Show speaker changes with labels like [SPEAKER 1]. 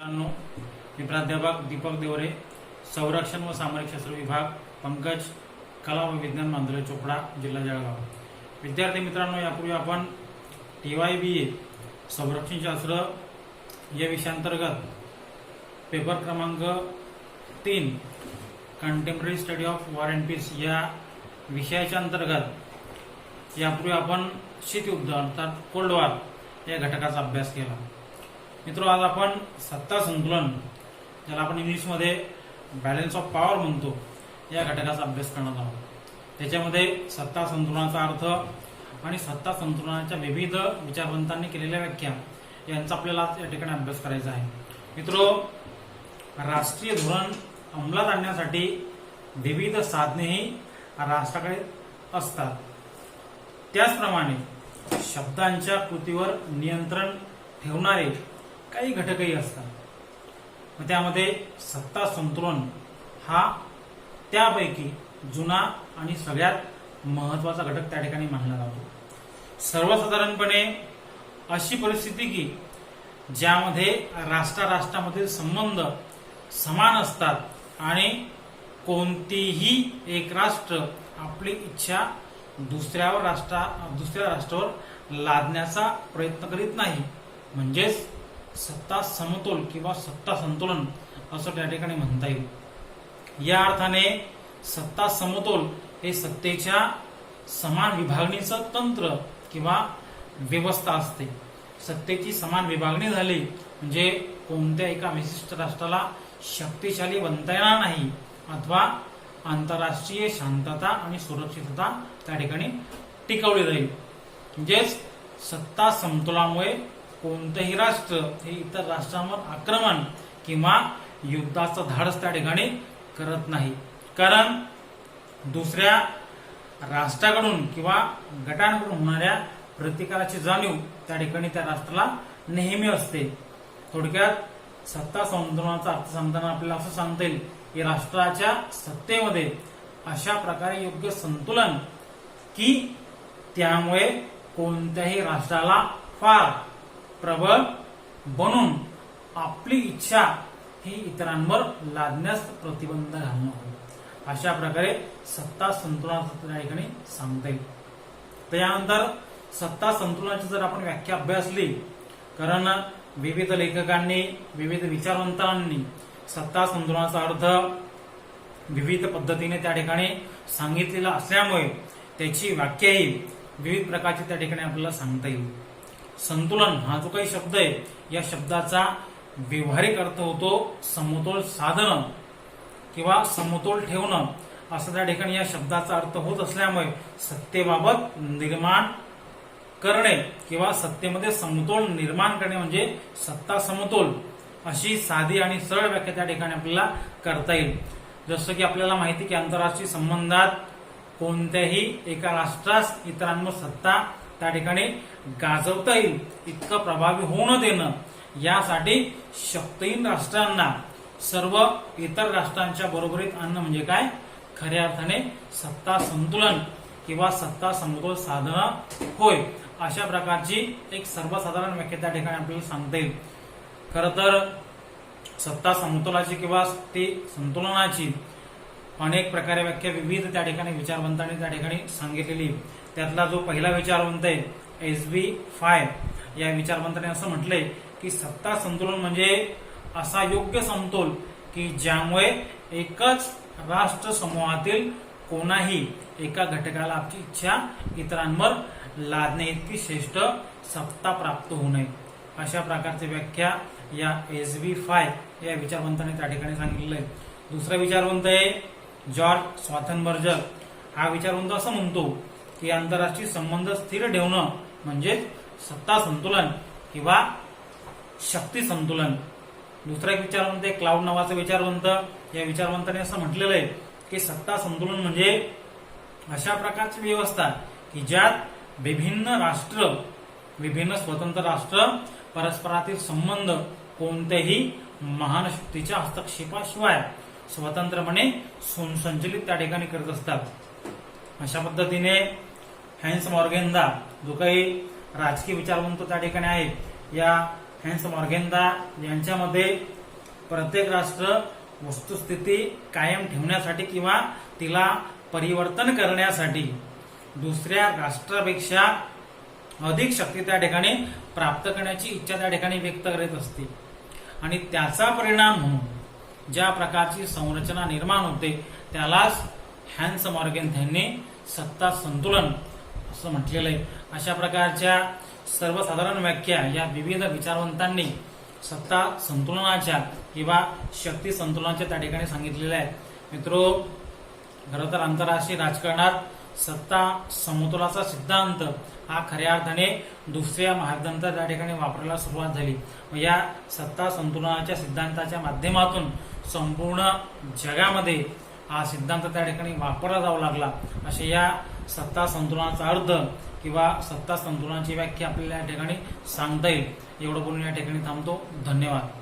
[SPEAKER 1] मित्रांनो मी प्राध्यापक दीपक देवरे संरक्षण व सामरिक शास्त्र विभाग पंकज कला व विज्ञान मांजरे चोपडा जिल्हा जळगाव. विद्यार्थी मित्रांनो यापूर्वी आपण टी वाय बी ए संरक्षण शास्त्र या विषयांतर्गत पेपर क्रमांक तीन contemporary study of war and peace या विषयाच्या अंतर्गत यापूर्वी आपण शीतयुद्ध अर्थात कोल्ड वॉर या घटकाचा अभ्यास केला. मित्र आज आपण सत्ता संतुलन ज्याला आपण इंग्लिशमध्ये बॅलन्स ऑफ पॉवर म्हणतो या घटकाचा अभ्यास करणार आहोत. त्याच्यामध्ये सत्ता संतुलनाचा अर्थ आणि सत्ता संतुलनाच्या विविध विचारवंतांनी केलेल्या व्याख्या यांचा आपल्याला या ठिकाणी अभ्यास करायचा आहे. मित्रो राष्ट्रीय धोरण अंमलात आणण्यासाठी विविध साधनेही राष्ट्राकडे असतात. त्याचप्रमाणे शब्दांच्या कृतीवर नियंत्रण ठेवणारे काही घटकही असतात. मग त्यामध्ये सत्ता संतुलन हा त्यापैकी जुना आणि सगळ्यात महत्त्वाचा घटक त्या ठिकाणी मानला जातो. सर्वसाधारणपणे अशी परिस्थिती की ज्यामध्ये राष्ट्रा राष्ट्रामधील संबंध समान असतात आणि कोणतीही एक राष्ट्र आपली इच्छा दुसऱ्यावर राष्ट्रा दुसऱ्या राष्ट्रावर लादण्याचा प्रयत्न करीत नाही. म्हणजेच सत्ता समतोल किंवा सत्ता संतुलन असं त्या ठिकाणी म्हणता येईल. या अर्थाने सत्ता समतोल हे सत्तेच्या समान विभागणीचं तंत्र किंवा व्यवस्था असते. सत्तेची समान विभागणी झाली म्हणजे कोणत्या एका विशिष्ट राष्ट्राला शक्तिशाली बनता येणार नाही अथवा आंतरराष्ट्रीय शांतता आणि सुरक्षितता त्या ठिकाणी टिकवली जाईल. म्हणजेच सत्ता समतोलामुळे कोणतंही राष्ट्र हे इतर राष्ट्रांवर आक्रमण किंवा युद्धाचं धाडस त्या ठिकाणी करत नाही. कारण दुसऱ्या राष्ट्राकडून किंवा गटांकडून होणाऱ्या प्रतिकाराची जाणीव त्या ठिकाणी त्या राष्ट्राला नेहमी असते. थोडक्यात सत्ता संतुलनाचा अर्थ सांगताना आपल्याला असं सांगता येईल की राष्ट्राच्या सत्तेमध्ये अशा प्रकारे योग्य संतुलन की त्यामुळे कोणत्याही राष्ट्राला फार प्रबळ बनून आपली इच्छा ही इतरांवर लादण्यास प्रतिबंध घालणं अशा प्रकारे सत्ता संतुलनाचं त्या ठिकाणी सांगता येईल. त्यानंतर सत्ता संतुलनाची जर आपण व्याख्या अभ्यासली कारण विविध लेखकांनी विविध विचारवंतांनी सत्ता संतुलनाचा अर्थ विविध पद्धतीने त्या ठिकाणी सांगितलेला असल्यामुळे त्याची व्याख्याही विविध प्रकारची त्या ठिकाणी आपल्याला सांगता येईल. संतुलन हा जो काही शब्द आहे या शब्दाचा व्यवहारिक अर्थ होतो समतोल साधन किंवा समतोल ठेवणं. असं त्या ठिकाणी या शब्दाचा अर्थ होत असल्यामुळे सत्तेबाबत निर्माण करणे किंवा सत्तेमध्ये समतोल निर्माण करणे म्हणजे सत्ता समतोल अशी साधी आणि सरळ व्याख्या त्या ठिकाणी आपल्याला करता येईल. जसं की आपल्याला माहिती की आंतरराष्ट्रीय संबंधात कोणत्याही एका राष्ट्रास इतरांवर सत्ता त्या ठिकाणी गाजवता येईल इतकं प्रभावी होऊ न देणं यासाठी शक्तहीन राष्ट्रांना सर्व इतर राष्ट्रांच्या बरोबरीत आणणं म्हणजे काय? खऱ्या अर्थाने सत्ता संतुलन किंवा सत्ता समतोल साधनं होय अशा प्रकारची एक सर्वसाधारण व्याख्या त्या ठिकाणी आपल्याला सांगता येईल. खर तर सत्ता समतोलाची किंवा ती संतुलनाची अनेक प्रकारे व्याख्या विविध त्या ठिकाणी विचारवंतांनी त्या ठिकाणी सांगितलेली. त्यातला जो पहिला विचारवंत आहे एस बी फाय या विचारवंताने असं म्हटलंय की सत्ता संतुलन म्हणजे असा योग्य समतोल की ज्यामुळे एकच राष्ट्र समूहातील कोणाही एका घटकाला आपली इच्छा इतरांवर लादणे इतकी श्रेष्ठ सत्ता प्राप्त होऊ नये. अशा प्रकारची व्याख्या या एस बी फाय या विचारवंताने त्या ठिकाणी सांगितलेलं आहे. दुसरा विचारवंत आहे जॉर्ज स्वाथनबर्जर. हा विचारवंत असं म्हणतो की आंतरराष्ट्रीय संबंध स्थिर ठेवणं म्हणजे सत्ता संतुलन किंवा शक्ती संतुलन. दुसरा एक विचारवंत आहे क्लाउड नावाचा विचारवंत या विचारवंताने असं म्हटलेलं आहे की सत्ता संतुलन म्हणजे अशा प्रकारची व्यवस्था की ज्यात विभिन्न राष्ट्र विभिन्न स्वतंत्र राष्ट्र परस्परातील संबंध कोणत्याही महान शक्तीच्या हस्तक्षेपाशिवाय स्वतंत्रपणे संचलित त्या ठिकाणी करत असतात. अशा पद्धतीने हॅन्स मॉर्गेंदा जो काही राजकीय विचारवंत त्या ठिकाणी आहे या हॅन्स मॉर्गेंदा यांच्यामध्ये प्रत्येक राष्ट्र वस्तुस्थिती कायम ठेवण्यासाठी किंवा तिला परिवर्तन करण्यासाठी दुसऱ्या राष्ट्रापेक्षा अधिक शक्ती त्या ठिकाणी प्राप्त करण्याची इच्छा त्या ठिकाणी व्यक्त करीत असते. आणि त्याचा परिणाम म्हणून ज्या प्रकारची संरचना निर्माण होते त्यालाच हॅन्स मॉर्गेन यांनी सत्ता संतुलन असं म्हटलेलं आहे अशा प्रकारच्या सर्वसाधारण व्याख्या या विविध विचारवंतांनी सत्ता संतुलनाच्या किंवा शक्ती संतुलनाच्या त्या ठिकाणी सांगितलेल्या आहेत. मित्रो खरं तर आंतरराष्ट्रीय राजकारणात सत्ता समतोलाचा सिद्धांत हा खऱ्या अर्थाने दुसऱ्या महायुद्धानंतर त्या ठिकाणी वापरायला सुरुवात झाली. या सत्ता संतुलनाच्या सिद्धांताच्या माध्यमातून संपूर्ण जगामध्ये हा सिद्धांत त्या ठिकाणी वापरला जाऊ लागला. असे या सत्ता संतुलनाचा अर्थ किंवा सत्ता संतुलनाची व्याख्या आपल्याला या ठिकाणी सांगता येईल. एवढं बोलून या ठिकाणी थांबतो. धन्यवाद.